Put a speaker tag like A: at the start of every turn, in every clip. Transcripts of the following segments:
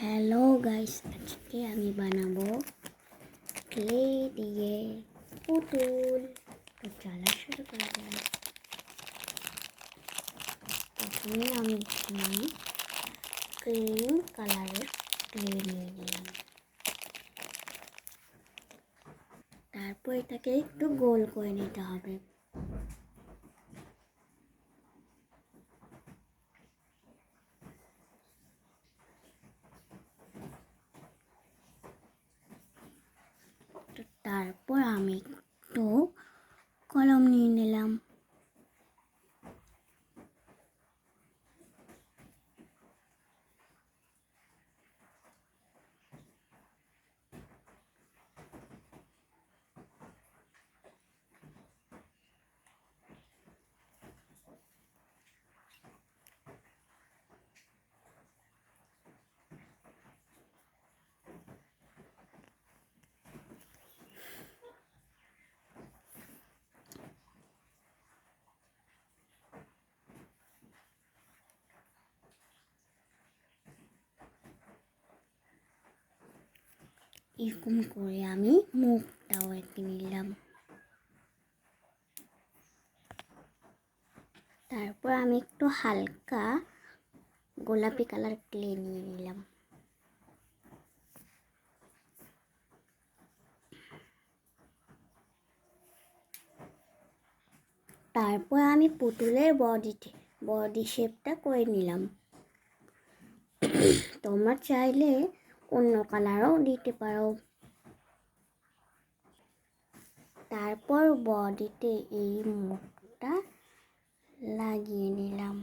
A: Hello guys আজকে আমি বানাবো ক্লে দিয়ে পুতুল। তো চলা শুরু করা যাক। প্রথমে আমি ক্রিম কালারের ক্লে নিয়ে নিলাম। তারপর এটাকে একটু গোল করে নিতে হবে। তারপর আমি একটু কলম নিয়ে নিলাম। এরকম করে আমি মুখটাও এঁকে নিলাম। তারপর আমি একটু হালকা গোলাপি কালার ক্লে নিয়ে নিলাম। তারপর আমি পুতুলের বডি বডি শেপটা করে নিলাম। তোমার চাইলে অন্য কালারও দিতে পারো। তারপর বডিতে এই মুখটা লাগিয়ে নিলাম।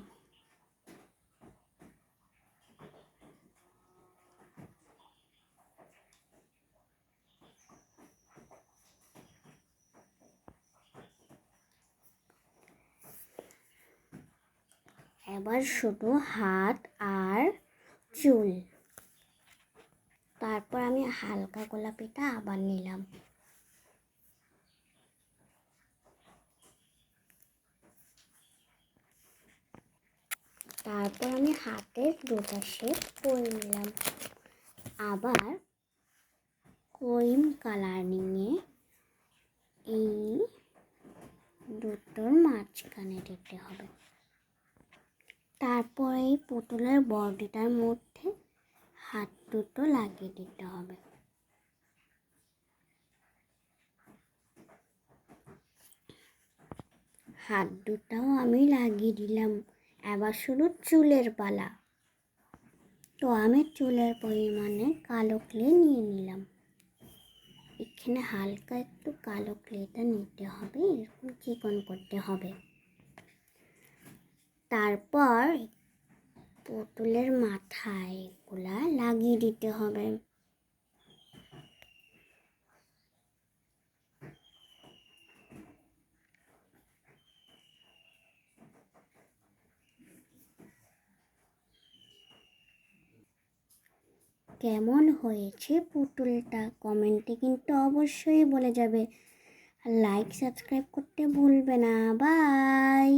A: এবার শুধু হাত আর চুল। তারপর আমি হালকা গোলাপিটা আবার নিলাম। তারপর আমি হাতের দুটা শেপ করে নিলাম। আবার ক্রিম কালার নিয়ে এই দুটোর মাঝখানে দিতে হবে। তারপর এই পুতুলের বডিটার মধ্যে হাত দুটো লাগিয়ে দিতে হবে। হাত দুটাও আমি লাগিয়ে দিলাম। এবার শুধু চুলের পালা। তো আমি চুলের পরিমাণে কালো ক্লে নিয়ে নিলাম। এখানে হালকা একটু কালো ক্লেটা নিতে হবে, এরকম চিকন করতে হবে। তারপর পুতুলের মাথায় এগুলা লাগিয়ে দিতে হবে। কেমন হয়েছে পুতুলটা? কমেন্টে কিন্তু অবশ্যই বলে যাবে। লাইক সাবস্ক্রাইব করতে ভুলবে না। বাই